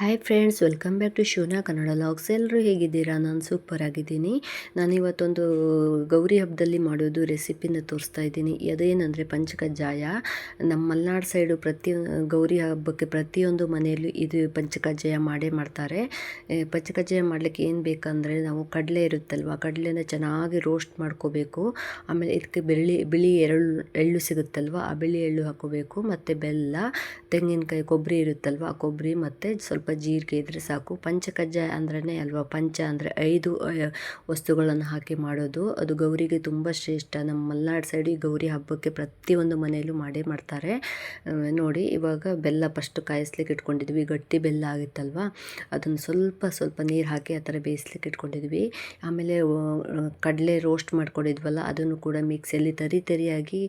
Hi friends welcome back to Shona Kannada vlogs ಎಲ್ಲರೂ ಹೇಗಿದ್ದೀರಾ? ನಾನು ಸೂಪರ್ ಆಗಿದ್ದೀನಿ. ನಾನು ಇವತ್ತೊಂದು ಗೌರಿ ಹಬ್ಬದಲ್ಲಿ ಮಾಡೋದು ರೆಸಿಪಿನ ತೋರಿಸ್ತಾ ಇದ್ದೀನಿ. ಅದೇನಂದರೆ ಪಂಚಕಜ್ಜಾಯ. ನಮ್ಮ ಮಲೆನಾಡು ಸೈಡು ಪ್ರತಿ ಗೌರಿ ಹಬ್ಬಕ್ಕೆ ಪ್ರತಿಯೊಂದು ಮನೆಯಲ್ಲೂ ಇದು ಪಂಚಕಜ್ಜಾಯ ಮಾಡೇ ಮಾಡ್ತಾರೆ. ಪಂಚಕಜ್ಜಾಯ ಮಾಡಲಿಕ್ಕೆ ಏನು ಬೇಕಂದರೆ ನಾವು ಕಡಲೆ ಇರುತ್ತಲ್ವ, ಕಡಲೆನ ಚೆನ್ನಾಗಿ ರೋಸ್ಟ್ ಮಾಡ್ಕೋಬೇಕು. ಆಮೇಲೆ ಇದಕ್ಕೆ ಬೆಳ್ಳಿ, ಬಿಳಿ ಎಳ್ಳು ಎಳ್ಳು ಸಿಗುತ್ತಲ್ವ, ಆ ಬಿಳಿ ಎಳ್ಳು ಹಾಕೋಬೇಕು ಮತ್ತು ಬೆಲ್ಲ, ತೆಂಗಿನಕಾಯಿ, ಕೊಬ್ಬರಿ ಇರುತ್ತಲ್ವ, ಆ ಕೊಬ್ಬರಿ ಮತ್ತು ಸ್ವಲ್ಪ ಜೀರಿಗೆ ಇದ್ದರೆ ಸಾಕು. ಪಂಚಕಜ್ಜಾಯ ಅಂದ್ರೇ ಅಲ್ವಾ, ಪಂಚ ಅಂದರೆ ಐದು ವಸ್ತುಗಳನ್ನು ಹಾಕಿ ಮಾಡೋದು. ಅದು ಗೌರಿಗೆ ತುಂಬ ಶ್ರೇಷ್ಠ. ನಮ್ಮ ಮಲೆನಾಡು ಸೈಡ್ ಗೌರಿ ಹಬ್ಬಕ್ಕೆ ಪ್ರತಿಯೊಂದು ಮನೆಯಲ್ಲೂ ಮಾಡೇ ಮಾಡ್ತಾರೆ. ನೋಡಿ, ಇವಾಗ ಬೆಲ್ಲ ಫಸ್ಟ್ ಕಾಯಿಸ್ಲಿಕ್ಕೆ ಇಟ್ಕೊಂಡಿದ್ವಿ. ಗಟ್ಟಿ ಬೆಲ್ಲ ಆಗಿತ್ತಲ್ವ? ಅದನ್ನು ಸ್ವಲ್ಪ ಸ್ವಲ್ಪ ನೀರು ಹಾಕಿ ಆ ಥರ ಬೇಯಿಸ್ಲಿಕ್ಕೆ ಇಟ್ಕೊಂಡಿದ್ವಿ. ಆಮೇಲೆ ಕಡಲೆ ರೋಸ್ಟ್ ಮಾಡ್ಕೊಂಡಿದ್ವಲ್ಲ, ಅದನ್ನು ಕೂಡ ಮಿಕ್ಸಿಯಲ್ಲಿ ತರಿ ತರಿಯಾಗಿ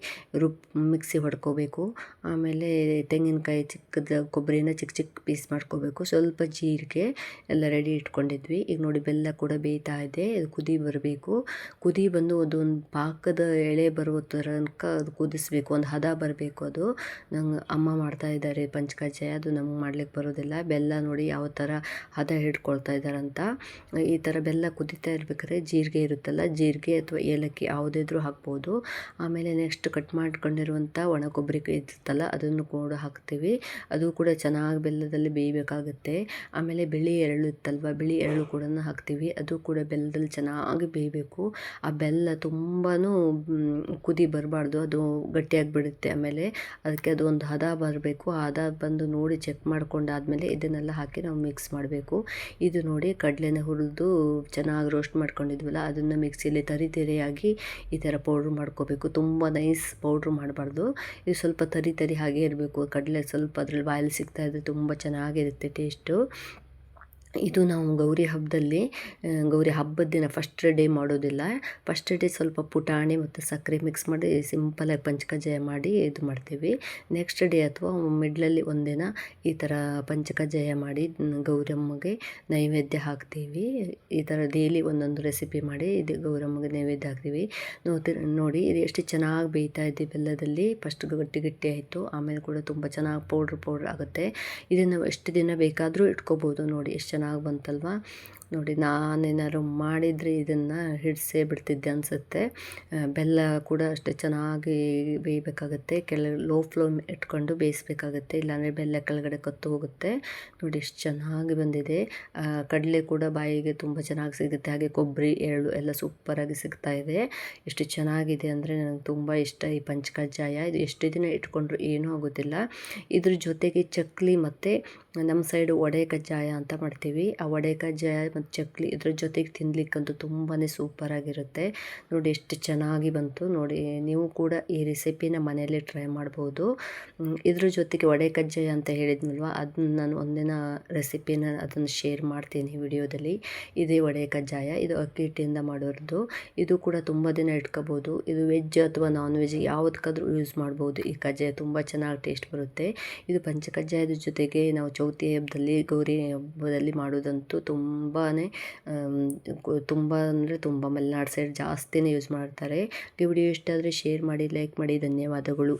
ರುಬ್ ಮಿಕ್ಸಿ ಹೊಡ್ಕೋಬೇಕು. ಆಮೇಲೆ ತೆಂಗಿನಕಾಯಿ ಚಿಕ್ಕದ ಕೊಬ್ಬರಿನ ಚಿಕ್ಕ ಚಿಕ್ಕ ಪೀಸ್ ಮಾಡ್ಕೋಬೇಕು. ಸ್ವಲ್ಪ ಜೀರಿಗೆ ಎಲ್ಲ ರೆಡಿ ಇಟ್ಕೊಂಡಿದ್ವಿ. ಈಗ ನೋಡಿ ಬೆಲ್ಲ ಕೂಡ ಬೇಯ್ತಾ ಇದೆ. ಅದು ಕುದಿ ಬರಬೇಕು. ಕುದಿ ಬಂದು ಅದೊಂದು ಪಾಕದ ಎಳೆ ಬರುವ ತನಕ ಅದು ಕುದಿಸ್ಬೇಕು. ಒಂದು ಹದ ಬರಬೇಕು ಅದು. ನಂಗೆ ಅಮ್ಮ ಮಾಡ್ತಾ ಇದ್ದಾರೆ ಪಂಚಕಜ್ಜಾಯ ಅದು ನಮ್ಗೆ ಮಾಡ್ಲಿಕ್ಕೆ ಬರೋದಿಲ್ಲ. ಬೆಲ್ಲ ನೋಡಿ ಯಾವ ಥರ ಹದ ಹಿಡ್ಕೊಳ್ತಾ ಇದ್ದಾರಂತ ಈ ಥರ ಬೆಲ್ಲ ಕುದಿತಾ ಇರ್ಬೇಕಾದ್ರೆ ಜೀರಿಗೆ ಇರುತ್ತಲ್ಲ, ಜೀರಿಗೆ ಅಥವಾ ಏಲಕ್ಕಿ ಯಾವುದಿದ್ರೂ ಹಾಕ್ಬೋದು. ಆಮೇಲೆ ನೆಕ್ಸ್ಟ್ ಕಟ್ ಮಾಡ್ಕೊಂಡಿರುವಂಥ ಒಣ ಕೊಬ್ಬರಿ ಇರುತ್ತಲ್ಲ, ಅದನ್ನು ಕೂಡ ಹಾಕ್ತೀವಿ. ಅದು ಕೂಡ ಚೆನ್ನಾಗಿ ಬೆಲ್ಲದಲ್ಲಿ ಬೇಯಬೇಕಾಗುತ್ತೆ. ಆಮೇಲೆ ಬಿಳಿ ಎಳ್ಳು ಇತ್ತಲ್ವ? ಬಿಳಿ ಎಳ್ಳು ಕೂಡ ಹಾಕ್ತೀವಿ. ಅದು ಕೂಡ ಬೆಲ್ಲದಲ್ಲಿ ಚೆನ್ನಾಗಿ ಬೇಯಬೇಕು. ಆ ಬೆಲ್ಲ ತುಂಬಾ ಕುದಿ ಬರಬಾರ್ದು. ಅದು ಗಟ್ಟಿಯಾಗಿ ಬಿಡುತ್ತೆ ಆಮೇಲೆ. ಅದಕ್ಕೆ ಅದು ಒಂದು ಹದ ಬರಬೇಕು. ಆ ಹದ ಬಂದು ನೋಡಿ ಚೆಕ್ ಮಾಡ್ಕೊಂಡಾದ್ಮೇಲೆ ಇದನ್ನೆಲ್ಲ ಹಾಕಿ ನಾವು ಮಿಕ್ಸ್ ಮಾಡಬೇಕು. ಇದು ನೋಡಿ ಕಡಲೆನ ಹುರಿದು ಚೆನ್ನಾಗಿ ರೋಸ್ಟ್ ಮಾಡ್ಕೊಂಡಿದ್ವಲ್ಲ, ಅದನ್ನು ಮಿಕ್ಸಿಯಲ್ಲಿ ತರಿ ತೆರೆಯಾಗಿ ಈ ಥರ ಪೌಡ್ರ್ ಮಾಡ್ಕೋಬೇಕು. ತುಂಬ ನೈಸ್ ಪೌಡ್ರ್ ಮಾಡಬಾರ್ದು. ಇದು ಸ್ವಲ್ಪ ತರಿ ತರಿ ಹಾಗೆ ಇರಬೇಕು. ಕಡಲೆ ಸ್ವಲ್ಪ ಅದ್ರಲ್ಲಿ ಬಾಯಲ್ಲಿ ಸಿಗ್ತಾಯಿದ್ರೆ ತುಂಬ ಚೆನ್ನಾಗಿರುತ್ತೆ ಟೇಸ್ಟು ಇದು ನಾವು ಗೌರಿ ಹಬ್ಬದಲ್ಲಿ ಗೌರಿ ಹಬ್ಬದ ದಿನ ಫಸ್ಟ್ ಡೇ ಮಾಡೋದಿಲ್ಲ. ಫಸ್ಟ್ ಡೇ ಸ್ವಲ್ಪ ಪುಟಾಣಿ ಮತ್ತು ಸಕ್ಕರೆ ಮಿಕ್ಸ್ ಮಾಡಿ ಸಿಂಪಲಾಗಿ ಪಂಚಕಜ್ಜಾಯ ಮಾಡಿ ಇದು ಮಾಡ್ತೀವಿ. ನೆಕ್ಸ್ಟ್ ಡೇ ಅಥವಾ ಮಿಡ್ಲಲ್ಲಿ ಒಂದಿನ ಈ ಥರ ಪಂಚಕಜ್ಜಾಯ ಮಾಡಿ ಗೌರಮ್ಮಗೆ ನೈವೇದ್ಯ ಹಾಕ್ತೀವಿ. ಈ ಥರ ಡೈಲಿ ಒಂದೊಂದು ರೆಸಿಪಿ ಮಾಡಿ ಇದು ಗೌರಮ್ಮಗೆ ನೈವೇದ್ಯ ಹಾಕ್ತೀವಿ. ನೋತಿ, ನೋಡಿ, ಇದು ಎಷ್ಟು ಚೆನ್ನಾಗಿ ಬೇಯ್ತಾ ಇದೆ ಬೆಲ್ಲದಲ್ಲಿ. ಫಸ್ಟ್ ಗಟ್ಟಿ ಗಟ್ಟಿ ಆಯಿತು. ಆಮೇಲೆ ಕೂಡ ತುಂಬ ಚೆನ್ನಾಗಿ ಪೌಡ್ರ್ ಪೌಡ್ರ್ ಆಗುತ್ತೆ. ಇದನ್ನು ಎಷ್ಟು ದಿನ ಬೇಕಾದರೂ ಇಟ್ಕೋಬೋದು. ನೋಡಿ, ಎಷ್ಟು ಚೆನ್ನಾಗಿ ಬಂತಲ್ವಾ? ನೋಡಿ, ನಾನೇನಾದ್ರು ಮಾಡಿದರೆ ಇದನ್ನು ಹಿಡಿಸೇ ಬಿಡ್ತಿದ್ದೆ ಅನಿಸುತ್ತೆ. ಬೆಲ್ಲ ಕೂಡ ಅಷ್ಟೇ ಚೆನ್ನಾಗಿ ಬೇಯಬೇಕಾಗುತ್ತೆ. ಕೆಳ ಲೋ ಫ್ಲೇಮ್ ಇಟ್ಕೊಂಡು ಬೇಯಿಸ್ಬೇಕಾಗುತ್ತೆ. ಇಲ್ಲಾಂದರೆ ಬೆಲ್ಲ ಕೆಳಗಡೆ ಕತ್ತು ಹೋಗುತ್ತೆ. ನೋಡಿ ಎಷ್ಟು ಚೆನ್ನಾಗಿ ಬಂದಿದೆ. ಕಡಲೆ ಕೂಡ ಬಾಯಿಗೆ ತುಂಬ ಚೆನ್ನಾಗಿ ಸಿಗುತ್ತೆ. ಹಾಗೆ ಕೊಬ್ಬರಿ, ಎಳ್ಳು ಎಲ್ಲ ಸೂಪರಾಗಿ ಸಿಗ್ತಾ ಇದೆ. ಎಷ್ಟು ಚೆನ್ನಾಗಿದೆ ಅಂದರೆ ನನಗೆ ತುಂಬ ಇಷ್ಟ ಈ ಪಂಚಕಜ್ಜಾಯ ಇದು ಎಷ್ಟು ದಿನ ಇಟ್ಕೊಂಡ್ರು ಏನೂ ಆಗೋದಿಲ್ಲ. ಇದ್ರ ಜೊತೆಗೆ ಚಕ್ಲಿ ಮತ್ತು ನಮ್ಮ ಸೈಡು ಒಡೆ ಕಜ್ಜಾಯ ಅಂತ ಮಾಡ್ತೀವಿ. ಆ ಒಡೆ ಕಜ್ಜಾಯ ಮತ್ತು ಚಕ್ಲಿ ಇದ್ರ ಜೊತೆಗೆ ತಿನ್ನಲಿಕ್ಕಂತೂ ತುಂಬಾ ಸೂಪರಾಗಿರುತ್ತೆ ನೋಡಿ ಎಷ್ಟು ಚೆನ್ನಾಗಿ ಬಂತು. ನೋಡಿ, ನೀವು ಕೂಡ ಈ ರೆಸಿಪಿನ ಮನೆಯಲ್ಲೇ ಟ್ರೈ ಮಾಡ್ಬೋದು. ಇದ್ರ ಜೊತೆಗೆ ವಡೆ ಕಜ್ಜಾಯ ಅಂತ ಹೇಳಿದ್ನಲ್ವ? ಅದನ್ನ ನಾನು ಒಂದಿನ ರೆಸಿಪಿನ ಅದನ್ನು ಶೇರ್ ಮಾಡ್ತೀನಿ ವಿಡಿಯೋದಲ್ಲಿ. ಇದೇ ವಡೆ ಕಜ್ಜಾಯ. ಇದು ಅಕ್ಕಿ ಹಿಟ್ಟಿಂದ ಮಾಡೋದು ಇದು ಕೂಡ ತುಂಬ ದಿನ ಇಟ್ಕೋಬೋದು. ಇದು ವೆಜ್ ಅಥವಾ ನಾನ್ ವೆಜ್ ಯಾವುದಕ್ಕಾದ್ರೂ ಯೂಸ್ ಮಾಡ್ಬೋದು. ಈ ಕಜ್ಜಾಯ ತುಂಬ ಚೆನ್ನಾಗಿ ಟೇಸ್ಟ್ ಬರುತ್ತೆ. ಇದು ಪಂಚಕಜ್ಜಾಯದ ಜೊತೆಗೆ ನಾವು ಚೌತಿ ಹಬ್ಬದಲ್ಲಿ, ಗೌರಿ ಹಬ್ಬದಲ್ಲಿ ಮಾಡೋದಂತೂ ತುಂಬಾ ತುಂಬ ಅಂದರೆ ತುಂಬ ಮಲೆನಾಡು ಸೈಡ್ ಜಾಸ್ತಿನೇ ಯೂಸ್ ಮಾಡ್ತಾರೆ. ಈ ವಿಡಿಯೋ ಇಷ್ಟ ಆದರೆ ಶೇರ್ ಮಾಡಿ, ಲೈಕ್ ಮಾಡಿ, ಧನ್ಯವಾದಗಳು.